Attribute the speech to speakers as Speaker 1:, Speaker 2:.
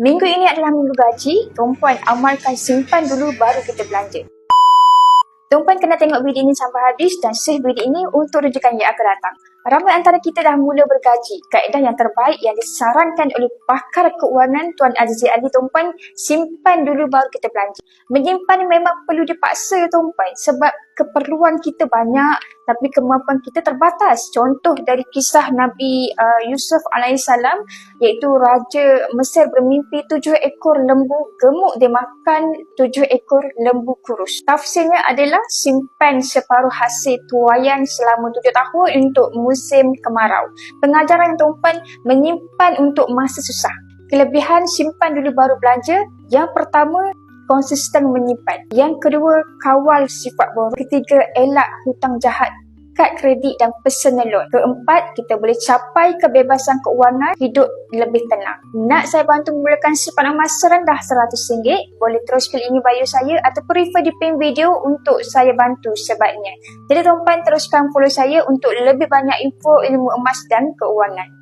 Speaker 1: Minggu ini adalah minggu gaji. Tumpuan amalkan simpan dulu baru kita belanja. Tumpuan kena tengok video ini sampai habis dan save video ini untuk rujukan yang akan datang. Ramai antara kita dah mula bergaji. Kaedah yang terbaik yang disarankan oleh pakar keuangan Tuan Azizi Ali Tumpuan, simpan dulu baru kita belanja. Menyimpan memang perlu dipaksa Tumpuan sebab keperluan kita banyak tapi kemampuan kita terbatas. Contoh dari kisah Nabi uh, Yusuf alaihissalam iaitu Raja Mesir bermimpi tujuh ekor lembu gemuk dia makan tujuh ekor lembu kurus. Tafsirnya adalah simpan separuh hasil tuayan selama tujuh tahun untuk musim kemarau. Pengajaran tumpan menyimpan untuk masa susah. Kelebihan simpan dulu baru belanja. Yang pertama, konsisten menyimpan. Yang kedua, kawal sifat boros. Ketiga, elak hutang jahat kad kredit dan personal loan. Keempat, kita boleh capai kebebasan keuangan, hidup lebih tenang. Nak saya bantu memulakan simpanan masa rendah RM100? Boleh terus klik ini bio saya ataupun refer di pin video untuk saya bantu sebaiknya. Jadi tuan-tuan teruskan follow saya untuk lebih banyak info ilmu emas dan keuangan.